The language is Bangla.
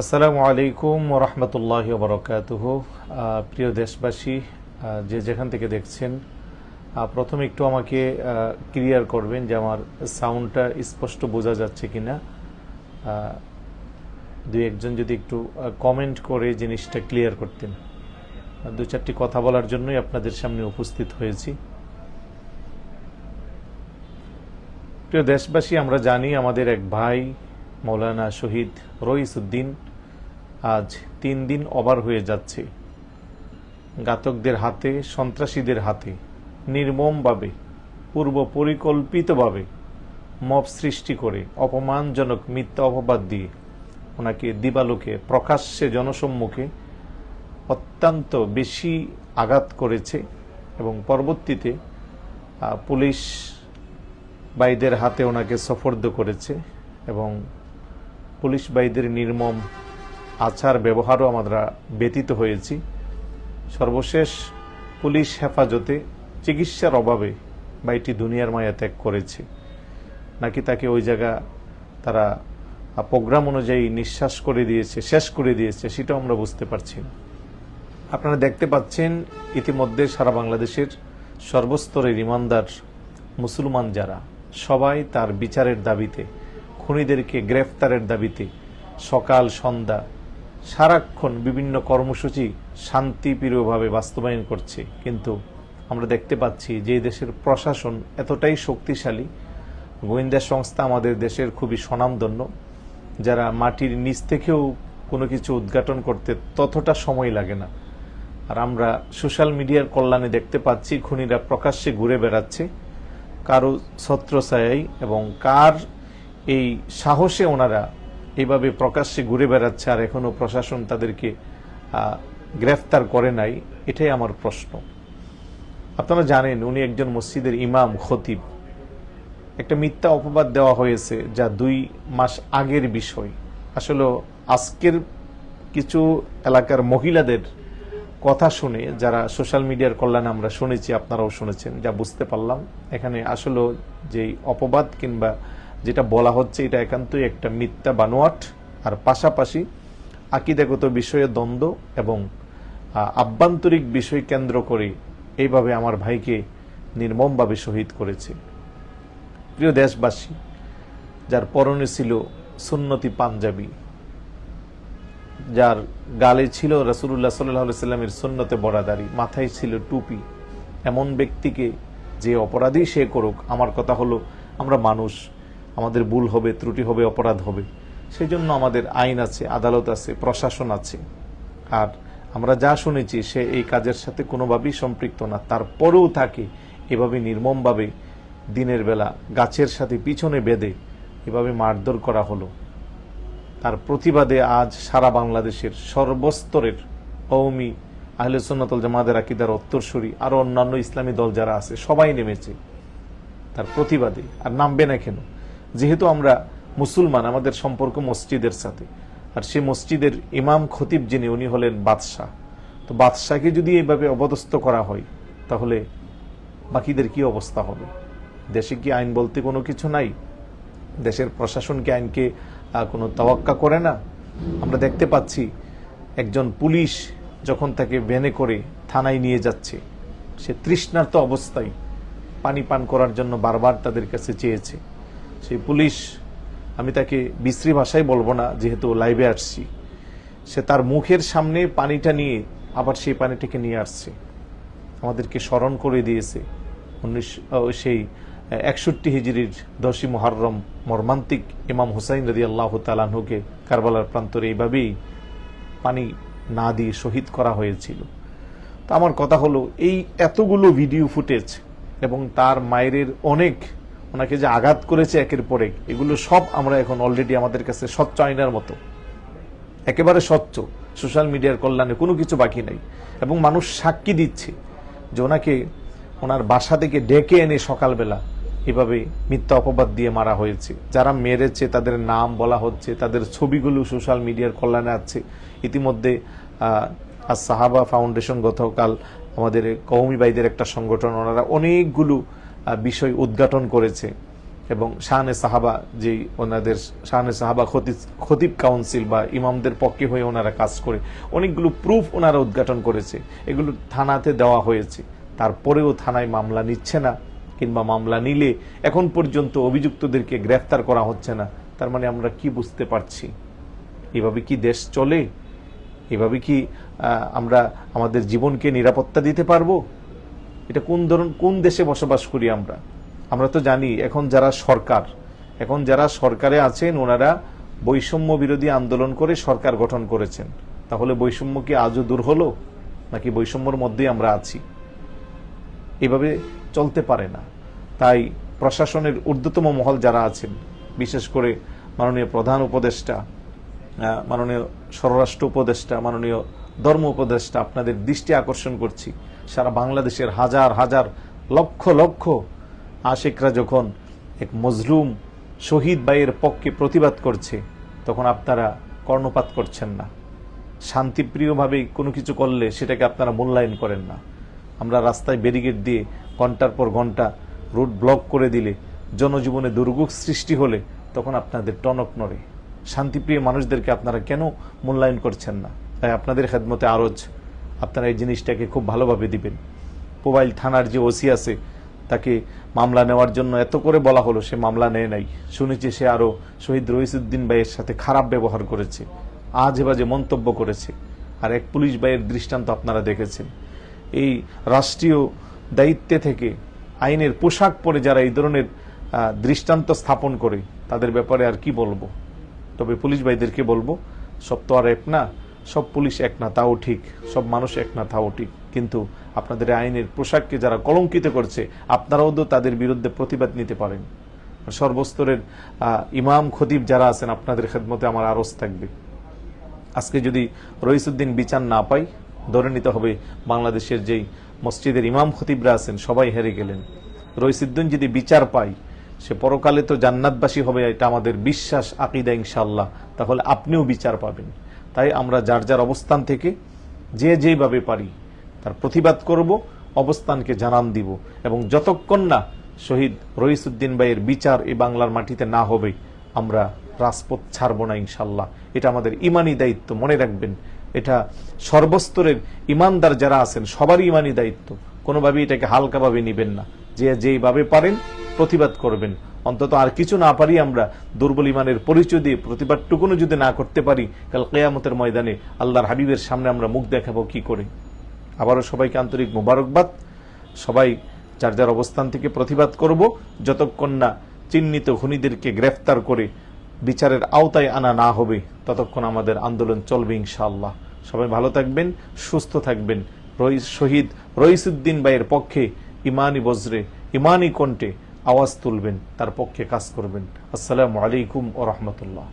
আসসালামু আলাইকুম ওরহমতুল্লাহ বরকাতুহ। প্রিয় দেশবাসী যে যেখান থেকে দেখছেন প্রথমে একটু আমাকে ক্লিয়ার করবেন যে আমার সাউন্ডটা স্পষ্ট বোঝা যাচ্ছে কিনা। আহ, দুই একজন যদি একটু কমেন্ট করে জিনিসটা ক্লিয়ার করতেন। দু চারটি কথা বলার জন্যই আপনাদের সামনে উপস্থিত হয়েছি। প্রিয় দেশবাসী আমরা জানি আমাদের এক ভাই মৌলানা শহীদ রইসুদ্দিন আজ তিন দিন অবার হয়ে যাচ্ছে। ঘাতকদের হাতে, সন্ত্রাসীদের হাতে, নির্মমভাবে পূর্ব পরিকল্পিতভাবে মব সৃষ্টি করে অপমানজনক মিথ্যা অপবাদ দিয়ে ওনাকে দিবালোকে প্রকাশ্যে জনসম্মুখে অত্যন্ত বেশি আঘাত করেছে এবং পরবর্তীতে পুলিশ বাইদের হাতে ওনাকে সফর্দ করেছে এবং পুলিশ বাইদের নির্মম আচার ব্যবহারও আমরা ব্যতীত হয়েছি। সর্বশেষ পুলিশ হেফাজতে চিকিৎসার অভাবে বাইটি দুনিয়ার মায়া ত্যাগ করেছে। নাকি তাকে ওই জায়গা তারা প্রোগ্রাম অনুযায়ী নিঃশ্বাস করে দিয়েছে, শেষ করে দিয়েছে, সেটাও আমরা বুঝতে পারছি না। আপনারা দেখতে পাচ্ছেন, ইতিমধ্যে সারা বাংলাদেশের সর্বস্তরের ইমানদার মুসলমান যারা, সবাই তার বিচারের দাবিতে, খুনিদেরকে গ্রেফতারের দাবিতে সকাল সন্ধ্যা সারাক্ষণ বিভিন্ন কর্মসূচি শান্তিপ্রিয়ভাবে বাস্তবায়ন করছে। কিন্তু আমরা দেখতে পাচ্ছি যে দেশের প্রশাসন এতটাই শক্তিশালী, গোয়েন্দা সংস্থা আমাদের দেশের খুবই স্বনামধন্য, যারা মাটির নিচ থেকেও কোনো কিছু উদ্ঘাটন করতে ততটা সময় লাগে না। আর আমরা সোশ্যাল মিডিয়ার কল্যাণে দেখতে পাচ্ছি, খুনিরা প্রকাশ্যে ঘুরে বেড়াচ্ছে, কারও ছত্রছায়াই এবং কার এই সাহসে ওনারা এইভাবে প্রকাশ্যে ঘুরে বেড়াচ্ছে আর এখনও প্রশাসন তাদেরকে গ্রেফতার করে নাই, এটাই আমার প্রশ্ন। আপনারা জানেন, উনি একজন মসজিদের ইমাম, খতিব। একটা মিথ্যা অপবাদ দেওয়া হয়েছে যা দুই মাস আগের বিষয়। আসলে আজকের কিছু এলাকার মহিলাদের কথা শুনে, যারা সোশ্যাল মিডিয়ার কল্যাণে আমরা শুনেছি, আপনারাও শুনেছেন, যা বুঝতে পারলাম। এখানে আসলে যেই অপবাদ কিংবা যেটা বলা হচ্ছে এটা একান্তই একটা মিথ্যা বানোয়াট। আর পাশাপাশি আকিদাগত বিষয়ে দ্বন্দ্ব এবং আভ্যন্তরিক বিষয় কেন্দ্র করে এইভাবে আমার ভাইকে নির্মমভাবে শহীদ করেছে। প্রিয় দেশবাসী, যার পরনে ছিল সুন্নতি পাঞ্জাবি, যার গালে ছিল রসুল্লাহ সাল্লাহ সাল্লামের সুন্নতে বরাদারি, মাথায় ছিল টুপি, এমন ব্যক্তিকে যে অপরাধী সে করুক, আমার কথা হলো আমরা মানুষ। আমাদের ভুল হবে, ত্রুটি হবে, অপরাধ হবে। সেই জন্য আমাদের আইন আছে, আদালত আছে, প্রশাসন আছে। আর আমরা যা শুনেছি, সে এই কাজের সাথে কোনোভাবেই সম্পৃক্ত না। তারপরেও তাকে এভাবে নির্মমভাবে দিনের বেলা গাছের সাথে পিছনে বেঁধে এভাবে মারধর করা হলো। তার প্রতিবাদে আজ সারা বাংলাদেশের সর্বস্তরের কৌমি আহলে সুন্নাতল জামাদের আকিদার উত্তরসূরি আরও অন্যান্য ইসলামী দল যারা আছে, সবাই নেমেছে তার প্রতিবাদে। আর নামবে না কেন? যেহেতু আমরা মুসলমান, আমাদের সম্পর্ক মসজিদের সাথে। আর সে মসজিদের ইমাম খতিব যিনি, উনি হলেন বাদশাহ। তো বাদশাহকে যদি এইভাবে অবদস্থ করা হয়, তাহলে বাকিদের কি অবস্থা হবে? দেশে কি আইন বলতে কোনো কিছু নাই? দেশের প্রশাসন কি আইনকে কোনো তাওয়াক্কা করে না? আমরা দেখতে পাচ্ছি একজন পুলিশ যখন তাকে ভ্যানে করে থানায় নিয়ে যাচ্ছে, সে তৃষ্ণার্ত অবস্থায় পানি পান করার জন্য বারবার তাদের কাছে চেয়েছে। সেই পুলিশ, আমি তাকে বিশ্রী ভাষায় বলব না, যেহেতু লাইভে আসছি। সে তার মুখের সামনে পানিটা নিয়ে আবার সেই পানিটাকে নিয়ে আসছে। আমাদেরকে স্মরণ করে দিয়েছে উনিশ সেই একষট্টি হিজড়ির দশই মহরম মর্মান্তিক ইমাম হুসাইন রদি আল্লাহ তালাহুকে কারবালার প্রান্তরে এইভাবেই পানি না দিয়ে শহীদ করা হয়েছিল। তো আমার কথা হলো, এই এতগুলো ভিডিও ফুটেজ এবং তার মায়ের অনেক ওনাকে যে আঘাত করেছে একের পর এগুলো সব আমরা এখন অলরেডি আমাদের কাছে স্বচ্ছ আইনার মতো। একেবারে স্বচ্ছ। সোশ্যাল মিডিয়ার কল্যাণে কোনো কিছু বাকি নাই। এবং মানুষ সাক্ষী দিচ্ছে যে ওনাকে ওনার বাসা থেকে ডেকে এনে সকালবেলা এভাবে মিথ্যা অপবাদ দিয়ে মারা হয়েছে। যারা মেরেছে, তাদের নাম বলা হচ্ছে, তাদের ছবিগুলো সোশ্যাল মিডিয়ার কল্যাণে আছে। ইতিমধ্যে আর সাহাবা ফাউন্ডেশন গতকাল আমাদের কৌমি ভাইদের একটা সংগঠন, ওনারা অনেকগুলো বিষয় উদ্ঘাটন করেছে এবং শাহানে সাহাবা যে ওনাদের শাহানে সাহাবা খতিব কাউন্সিল বা ইমামদের পক্ষে হয়ে ওনারা কাজ করে, অনেকগুলো প্রুফ ওনারা উদ্ঘাটন করেছে। এগুলো থানাতে দেওয়া হয়েছে। তারপরেও থানায় মামলা নিচ্ছে না কিংবা মামলা নিলে এখন পর্যন্ত অভিযুক্তদেরকে গ্রেফতার করা হচ্ছে না। তার মানে আমরা কি বুঝতে পারছি? এভাবে কি দেশ চলে? এভাবে কি আমরা আমাদের জীবনকে নিরাপত্তা দিতে পারব? এটা কোন ধরন, কোন দেশে বসবাস করি আমরা? আমরা তো জানি, এখন যারা সরকার, এখন যারা সরকারে আছেন, ওনারা বৈষম্য বিরোধী আন্দোলন করে সরকার গঠন করেছেন। তাহলে বৈষম্য কি আজও দূর হলো? নাকি বৈষম্যর মধ্যেই আমরা আছি? এভাবে চলতে পারে না। তাই প্রশাসনের ঊর্ধ্বতম মহল যারা আছেন, বিশেষ করে মাননীয় প্রধান উপদেষ্টা মাননীয় স্বরাষ্ট্র উপদেষ্টা, মাননীয় ধর্ম উপদেষ্টা, আপনাদের দৃষ্টি আকর্ষণ করছি। সারা বাংলাদেশের হাজার হাজার, লক্ষ লক্ষ আশেকরা যখন এক মজলুম শহীদ ভাইয়ের পক্ষে প্রতিবাদ করছে, তখন আপনারা কর্ণপাত করছেন না। শান্তিপ্রিয়ভাবে কোনো কিছু করলে সেটাকে আপনারা মূল্যায়ন করেন না। আমরা রাস্তায় ব্যারিকেড দিয়ে ঘণ্টার পর ঘণ্টা রুট ব্লক করে দিলে, জনজীবনে দুর্ভোগ সৃষ্টি হলে তখন আপনাদের টনক নড়ে। শান্তিপ্রিয় মানুষদেরকে আপনারা কেন মূল্যায়ন করছেন না? তাই আপনাদের খেদমতে আরজ আপনারা এই জিনিসটাকে খুব ভালোভাবে দিবেন। মোবাইল থানার যে ওসি আছে, তাকে মামলা নেওয়ার জন্য এত করে বলা হলো, সে মামলা নেয় নাই। শুনেছি সে আরও শহীদ রইসুদ্দিন ভাইয়ের সাথে খারাপ ব্যবহার করেছে, আজে বাজে মন্তব্য করেছে। আর এক পুলিশ ভাইয়ের দৃষ্টান্ত আপনারা দেখেছেন। এই রাষ্ট্রীয় দায়িত্বে থেকে আইনের পোশাক পরে যারা এই ধরনের দৃষ্টান্ত স্থাপন করে, তাদের ব্যাপারে আর কি বলব? তবে পুলিশ ভাইদেরকে বলব, সব তো আর এক না। সব পুলিশ এক না, তাও ঠিক। সব মানুষ এক না, তাও ঠিক। কিন্তু আপনাদের আইনের পোশাককে যারা কলঙ্কিত করছে, আপনারাও তো তাদের বিরুদ্ধে প্রতিবাদ নিতে পারেন। সর্বস্তরের ইমাম খতিব যারা আছেন, আপনাদের খেদমতে আমার আরজ থাকবে। আজকে যদি রইসুদ্দিন বিচার না পাই, ধরে নিতে হবে বাংলাদেশের যেই মসজিদের ইমাম খতিবরা আছেন, সবাই হেরে গেলেন। রইসুদ্দিন যদি বিচার পাই সে পরকালে তো জান্নাতবাসী হবে, এটা আমাদের বিশ্বাস, আকিদা ইনশাল্লাহ তাহলে আপনিও বিচার পাবেন। তাই আমরা যার যার অবস্থান থেকে যে যেভাবে পারি তার প্রতিবাদ করব, অবস্থানকে জানান দিব এবং যতক্ষণ না শহীদ রইসুদ্দিন ভাইয়ের বিচার এই বাংলার মাটিতে না হবে, আমরা রাজপথ ছাড়ব না ইনশাল্লাহ। এটা আমাদের ইমানি দায়িত্ব, মনে রাখবেন। এটা সর্বস্তরের ইমানদার যারা আছেন, সবারই ইমানি দায়িত্ব। কোনোভাবেই এটাকে হালকাভাবে নিবেন না। যে যেইভাবে পারেন প্রতিবাদ করবেন। অন্তত আর কিছু না পারি আমরা দুর্বল ইমানের পরিচয় দিয়ে প্রতিবাদটুকুনো যদি না করতে পারি, কাল কেয়ামতের ময়দানে আল্লাহর হাবিবের সামনে আমরা মুখ দেখাবো কি করে? আবারও সবাইকে আন্তরিক মোবারকবাদ। সবাই যার যার অবস্থান থেকে প্রতিবাদ করব। যতক্ষণ না চিহ্নিত খুনিদেরকে গ্রেফতার করে বিচারের আওতায় আনা না হবে, ততক্ষণ আমাদের আন্দোলন চলবে ইনশাআল্লাহ। সবাই ভালো থাকবেন, সুস্থ থাকবেন। শহীদ রইসুদ্দিন ভাইয়ের পক্ষে ইমানি বজ্রে, ইমানি কণ্ঠে আওয়াজ তুলবেন তার পক্ষে কাজ করবেন। আসসালামু আলাইকুম ও রহমতুল্লাহ।